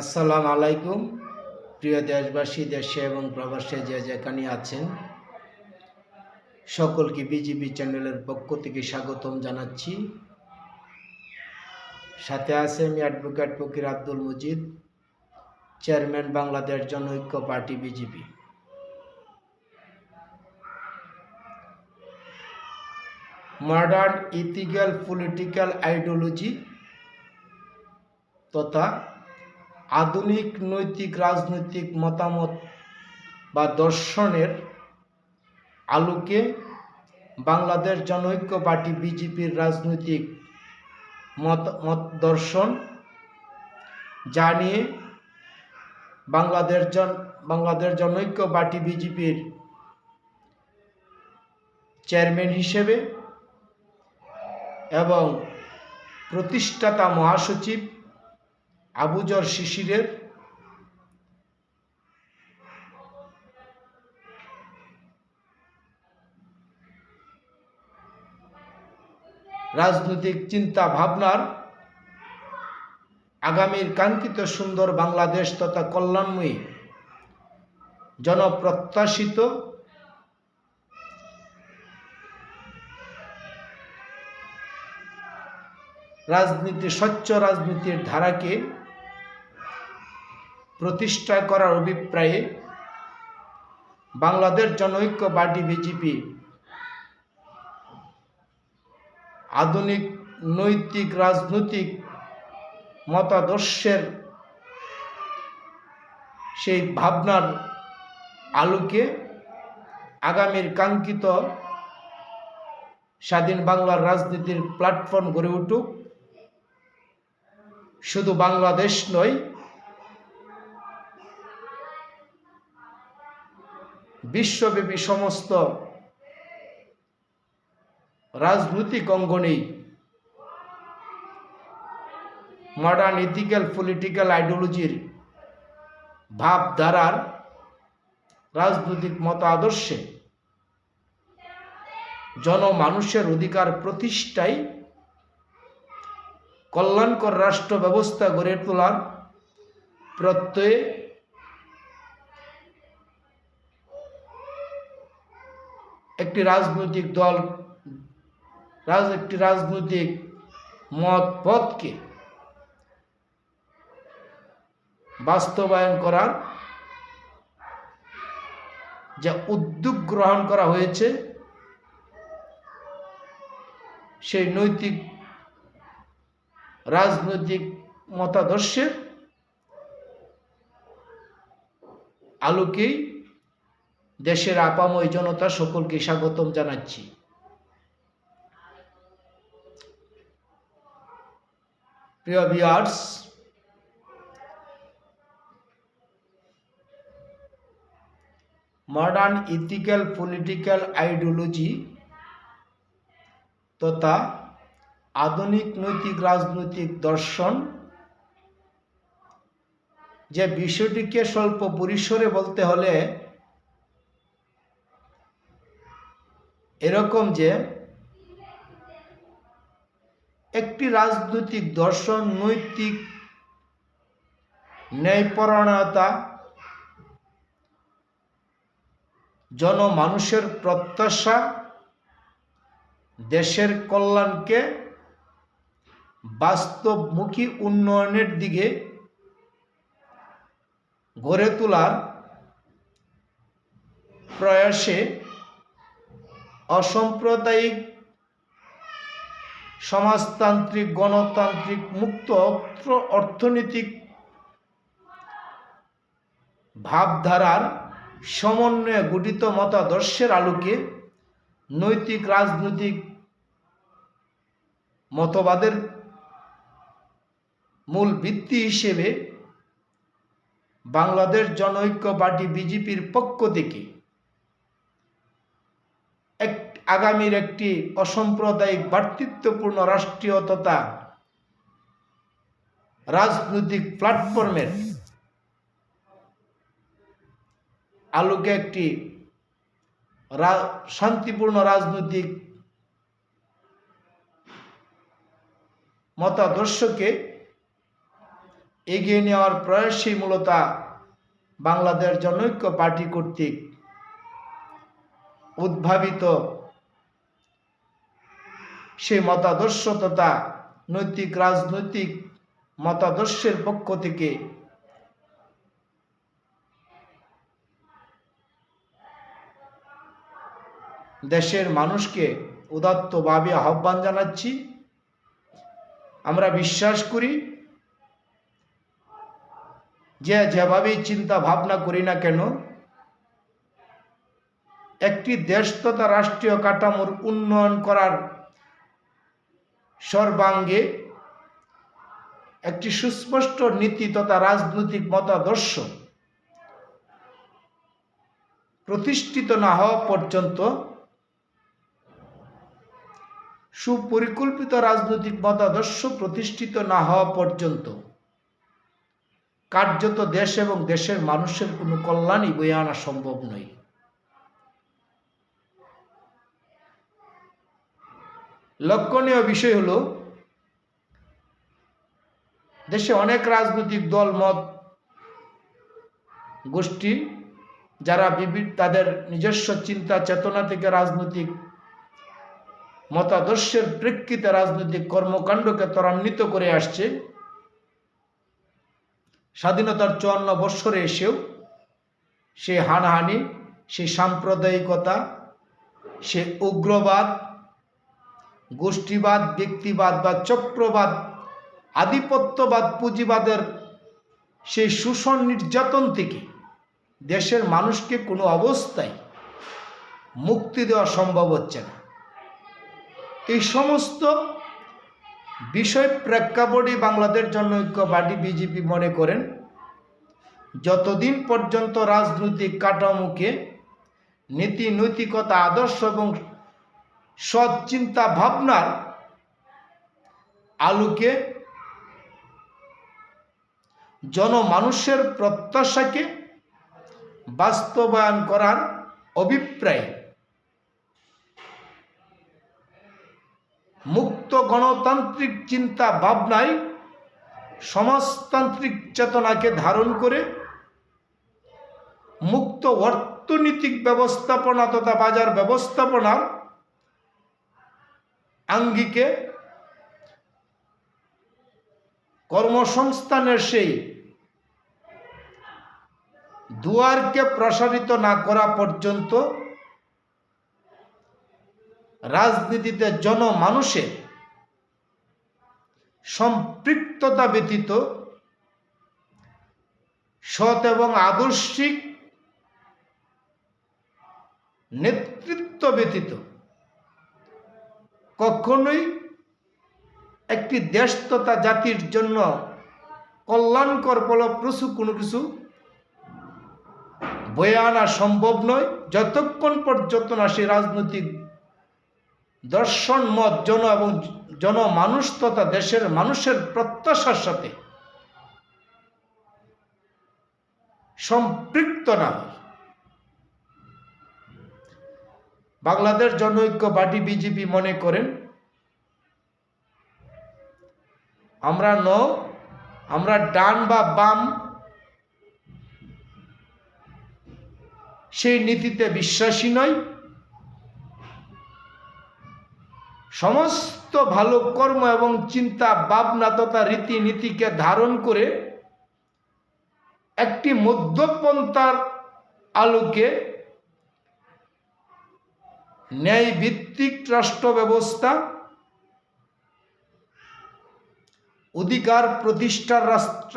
আসসালামু আলাইকুম, প্রিয় দেশবাসী, দেশে এবং প্রবাসে যে যেখানে আছেন, সকলকে বিজিবি চ্যানেলের পক্ষ থেকে স্বাগতম জানাচ্ছি। সাথে আছে আমি advocate Fakir Abdul Mujid, chairman Bangladesh Janaikya party BJP modern ethical political ideology তথা আধুনিক নৈতিক, রাজনৈতিক মতামত বা দর্শনের আলোকে বাংলাদেশ জনৈক্য পার্টি, বিজেপির রাজনৈতিক মত মত দর্শন যা নিয়ে বাংলাদেশ জন, বাংলাদেশ জনৈক্য পার্টি, বিজেপির চেয়ারম্যান হিসেবে এবং প্রতিষ্ঠাতা মহাসচিব আবুজর শিশিরের রাজনৈতিক চিন্তা ভাবনার আগামীর কাঙ্ক্ষিত সুন্দর বাংলাদেশ তথা কল্যাণময়ী, জনপ্রত্যাশিত রাজনীতি, স্বচ্ছ রাজনীতির ধারাকে প্রতিষ্ঠা করার অভিপ্রায়ে বাংলাদেশ জনৈক্য পার্টি বিজেপি আধুনিক নৈতিক রাজনৈতিক মতাদর্শের সেই ভাবনার আলোকে আগামীর কাঙ্ক্ষিত স্বাধীন বাংলার রাজনীতির প্ল্যাটফর্ম গড়ে উঠুক। শুধু বাংলাদেশ নয় বিশ্বব্যাপী সমস্ত রাজনৈতিক অঙ্গনেই মডার্ন ইথিক্যাল পলিটিক্যাল আইডিওলজির ভাবধারার রাজনৈতিক মত আদর্শে জনমানুষের অধিকার প্রতিষ্ঠায় কল্যাণকর রাষ্ট্র ব্যবস্থা গড়ে তোলার প্রত্যয়ে একটি রাজনৈতিক দল, রাজ, একটি রাজনৈতিক মত, পথকে বাস্তবায়ন করার যে উদ্যোগ গ্রহণ করা হয়েছে, সেই নৈতিক রাজনৈতিক মতাদর্শের আলোকেই দেশের আপাময় জনতা সকলকে স্বাগতম জানাচ্ছি। প্রিয় viewers modern ethical political ideology তথা আধুনিক নৈতিক রাজনৈতিক দর্শন যে বিষয়টিকে স্বল্প পরিসরে বলতে হলে এরকম যে একটি রাজনৈতিক দর্শন, নৈতিক ন্যায়পরায়ণতা জনমানুষের প্রত্যাশা দেশের কল্যাণকে বাস্তবমুখী উন্নয়নের দিকে গড়ে তোলার প্রয়াসে অসাম্প্রদায়িক সমাজতান্ত্রিক, গণতান্ত্রিক, মুক্ত অর্থনৈতিক ভাবধারার সমন্বয়ে গঠিত মতাদর্শের আলোকে নৈতিক, রাজনৈতিক মতবাদের মূল ভিত্তি হিসেবে বাংলাদেশ জনৈক্য পার্টি বিজেপির পক্ষ থেকে আগামীর একটি অসাম্প্রদায়িক ভ্রাতৃত্বপূর্ণ রাষ্ট্রীয় তথা রাজনৈতিক প্ল্যাটফর্মের আলোকে একটি শান্তিপূর্ণ রাজনৈতিক মতাদর্শকে এগিয়ে নেওয়ার প্রয়াসই মূলত বাংলাদেশ জনৈক্য পার্টি কর্তৃক উদ্ভাবিত সেই মতাদর্শ তথা নৈতিক রাজনৈতিক মতাদর্শের পক্ষ থেকে দেশের মানুষকে উদাত্তভাবে আহ্বান জানাচ্ছি। আমরা বিশ্বাস করি, যে যেভাবেই চিন্তা ভাবনা করি না কেন, একটি দেশ তথা রাষ্ট্রীয় কাঠামোর উন্নয়ন করার সর্বাঙ্গে একটি সুস্পষ্ট নীতি তথা রাজনৈতিক মতাদর্শ প্রতিষ্ঠিত না হওয়া পর্যন্ত সুপরিকল্পিত রাজনৈতিক মতাদর্শ প্রতিষ্ঠিত না হওয়া পর্যন্ত কার্যত দেশ এবং দেশের মানুষের কোনো কল্যাণই বয়ে আনা সম্ভব নয়। লক্ষণীয় বিষয় হলো, দেশে অনেক রাজনৈতিক দল, মত, গোষ্ঠী, যারা বিভিন্ন তাদের নিজস্ব চিন্তা, চেতনা থেকে রাজনৈতিক মতাদর্শের প্রেক্ষিতে রাজনৈতিক কর্মকাণ্ডকে ত্বরান্বিত করে আসছে। স্বাধীনতার চুয়ান্ন বৎসরে এসেও সে হানাহানি, সে সাম্প্রদায়িকতা, সে উগ্রবাদ গোষ্ঠীবাদ, ব্যক্তিবাদ বা চক্রবাদ, আধিপত্যবাদ, পুঁজিবাদের সেই শোষণ নির্যাতন থেকে দেশের মানুষকে কোনো অবস্থায় মুক্তি দেওয়া সম্ভব হচ্ছে না। এই সমস্ত বিষয় প্রেক্ষাপটে বাংলাদেশ জনৈক্য পার্টি বিজেপি মনে করেন, যতদিন পর্যন্ত রাজনৈতিক কাঠামোকে নীতি নৈতিকতা আদর্শ এবং সৎ চিন্তা ভাবনার আলোকে জনমানুষের প্রত্যাশাকে বাস্তবায়ন করার অভিপ্রায়। মুক্ত গণতান্ত্রিক চিন্তা ভাবনায় সমাজতান্ত্রিক চেতনাকে ধারণ করে মুক্ত অর্থনৈতিক ব্যবস্থাপনা তথা বাজার ব্যবস্থাপনার আঙ্গিকে কর্মসংস্থানের সেই দুয়ারকে প্রসারিত না করা পর্যন্ত রাজনীতিতে জনমানুষের সম্পৃক্ততা ব্যতীত সৎ এবং আদর্শিক নেতৃত্ব ব্যতীত কখনোই একটি দেশ তথা জাতির জন্য কল্যাণকর, ফলপ্রসূ কোনো কিছু বয়ে আনা সম্ভব নয়। যতক্ষণ পর্যন্ত না সে রাজনৈতিক দর্শন, মত, জন এবং জনমানুষ তথা দেশের মানুষের প্রত্যাশার সাথে সম্পৃক্ত না হয়। বাংলাদেশ জনৈক্য পার্টি বিজেপি মনে করেন, আমরা ন, আমরা ডান বা বাম সেই নীতিতে বিশ্বাসী নয় সমস্ত ভালো কর্ম এবং চিন্তা, ভাবনা তথা রীতিনীতিকে ধারণ করে একটি মধ্যপন্থার আলোকে ন্যায় ভিত্তিক রাষ্ট্র ব্যবস্থা, অধিকার প্রতিষ্ঠার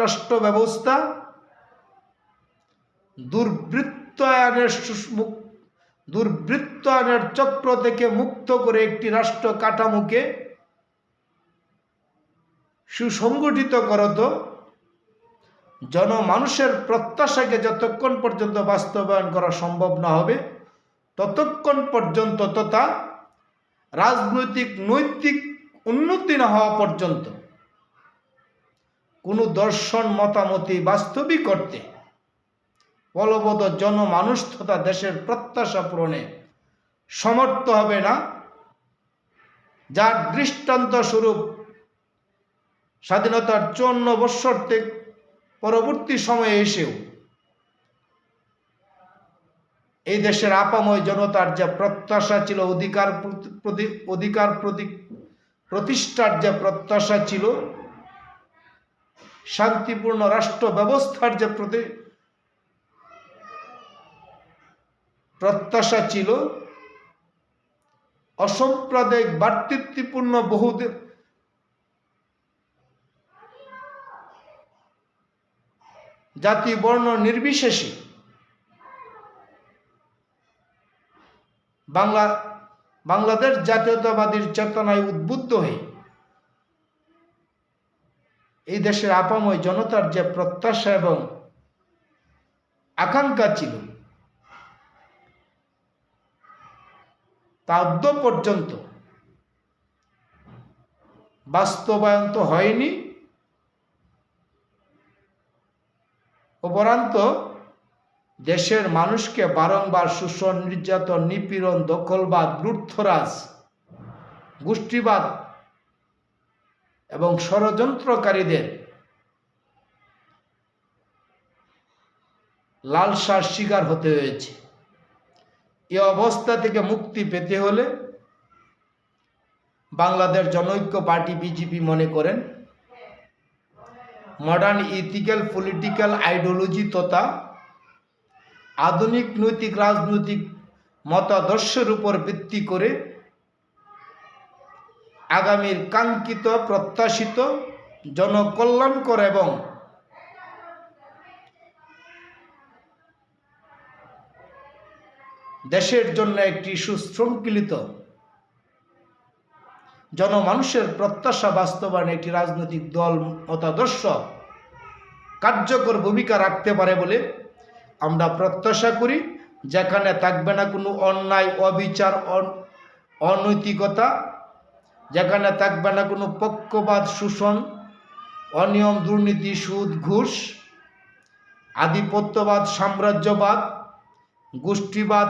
রাষ্ট্র ব্যবস্থা, দুর্বৃত্তায়নের দুর্বৃত্তায়নের চক্র থেকে মুক্ত করে একটি রাষ্ট্র কাঠামোকে সুসংগঠিত করত, জনমানুষের প্রত্যাশাকে যতক্ষণ পর্যন্ত বাস্তবায়ন করা সম্ভব না হবে। ততক্ষণ পর্যন্ত তথা রাজনৈতিক, নৈতিক উন্নতি না হওয়া পর্যন্ত কোনো দর্শন মতামতি বাস্তবিক করতে বলবৎ জনমানুষ তথা দেশের প্রত্যাশা পূরণে সমর্থ হবে না। যার দৃষ্টান্ত স্বরূপ স্বাধীনতার চুয়ান্ন বৎসর পরবর্তী সময়ে এসেও এই দেশের আপাময় জনতার যে প্রত্যাশা ছিল, অধিকার অধিকার প্রতি প্রতিষ্ঠার যে প্রত্যাশা ছিল, শান্তিপূর্ণ রাষ্ট্র ব্যবস্থার যে প্রতি প্রত্যাশা ছিল, অসাম্প্রদায়িক ভাতৃত্বপূর্ণ বহু জাতি, বর্ণ নির্বিশেষে বাংলা, বাংলাদেশ জাতীয়তাবাদীর চেতনায় উদ্বুদ্ধ হয়ে এই দেশের আপাময় জনতার যে প্রত্যাশা এবং আকাঙ্ক্ষা ছিল, তা অদ্য পর্যন্ত বাস্তবায়ন তো হয়নি। উপরান্ত দেশের মানুষকে বারংবার শোষণ নির্যাতন, নিপীড়ন, দখলবাদ লুঠথরাজ গোষ্ঠীবাদ এবং ষড়যন্ত্রকারীদের লালসার শিকার হতে হয়েছে। এ অবস্থা থেকে মুক্তি পেতে হলে বাংলাদেশ জনৈক্য পার্টি বিজেপি মনে করেন মডার্ন ইথিক্যাল পলিটিক্যাল আইডিওলজি তথা আধুনিক নৈতিক রাজনৈতিক মতাদর্শের উপর ভিত্তি করে আগামীর কাঙ্ক্ষিত, প্রত্যাশিত, জনকল্যাণকর এবং দেশের জন্য একটি সুশৃঙ্খলিত জনমানুষের প্রত্যাশা বাস্তবায়নে একটি রাজনৈতিক দল, মতাদর্শ কার্যকর ভূমিকা রাখতে পারে বলে আমরা প্রত্যাশা করি যেখানে থাকবে না কোনো অন্যায়, অবিচার, অন- অনৈতিকতা, যেখানে থাকবে না কোনো পক্ষপাত, শোষণ, অনিয়ম, দুর্নীতি, সুদ, ঘুষ, আধিপত্যবাদ, সাম্রাজ্যবাদ, গোষ্ঠীবাদ,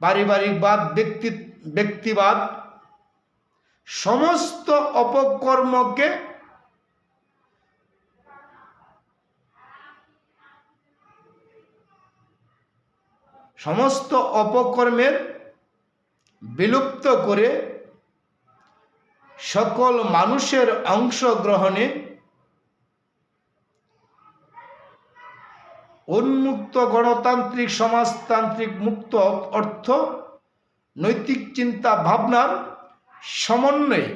পারিবারিকবাদ, ব্যক্তি, ব্যক্তিবাদ, সমস্ত অপকর্মকে সমস্ত অপকর্মের বিলুপ্ত করে সকল মানুষের অংশগ্রহণে উন্মুক্ত গণতান্ত্রিক, সমাজতান্ত্রিক মুক্ত অর্থ, নৈতিক চিন্তা ভাবনার সমন্বয়ে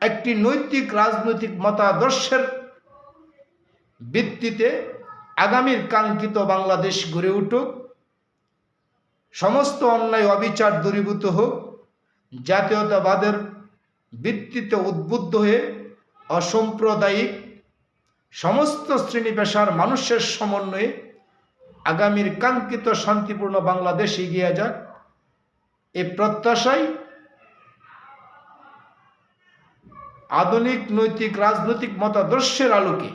একটি নৈতিক রাজনৈতিক মতাদর্শের ভিত্তিতে আগামীর কাঙ্ক্ষিত বাংলাদেশ গড়ে উঠুক, সমস্ত অন্যায় অবিচার দূরীভূত হোক, জাতীয়তাবাদের ভিত্তিতে উদ্বুদ্ধ হয়ে অসাম্প্রদায়িক সমস্ত শ্রেণি পেশার মানুষের সমন্বয়ে আগামীর কাঙ্ক্ষিত শান্তিপূর্ণ বাংলাদেশ এগিয়ে যাক। এ প্রত্যাশায় আধুনিক নৈতিক রাজনৈতিক মতাদর্শের আলোকে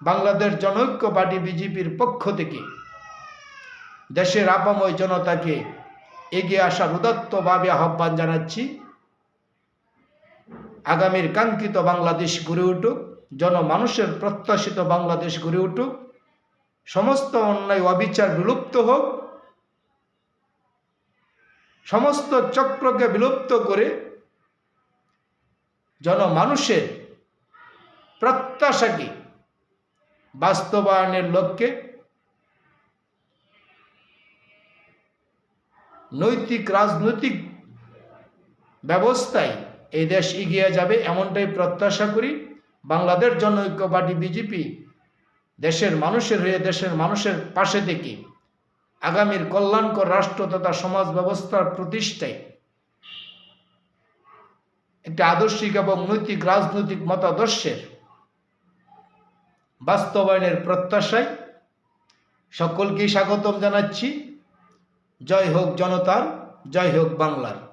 বাংলাদেশ জনৈক্য পার্টি বিজেপির পক্ষ থেকে দেশের আপাময় জনতাকে এগিয়ে আসার উদাত্তভাবে আহ্বান জানাচ্ছি। আগামীর কাঙ্ক্ষিত বাংলাদেশ গড়ে উঠুক, জনমানুষের প্রত্যাশিত বাংলাদেশ গড়ে উঠুক, সমস্ত অন্যায় অবিচার বিলুপ্ত হোক, সমস্ত চক্রকে বিলুপ্ত করে জনমানুষের প্রত্যাশাকে বাস্তবায়নের লক্ষ্যে নৈতিক রাজনৈতিক ব্যবস্থায় এই দেশ এগিয়ে যাবে এমনটাই প্রত্যাশা করি। বাংলাদেশ জনৈক্য পার্টি বিজেপি দেশের মানুষের হয়ে দেশের মানুষের পাশে থেকে আগামীর কল্যাণকর রাষ্ট্র তথা সমাজ ব্যবস্থার প্রতিষ্ঠায় একটি আদর্শিক এবং নৈতিক রাজনৈতিক মতাদর্শের বাস্তবায়নের প্রত্যাশায় সকলকেই স্বাগতম জানাচ্ছি। জয় হোক জনতার জয় হোক বাংলার।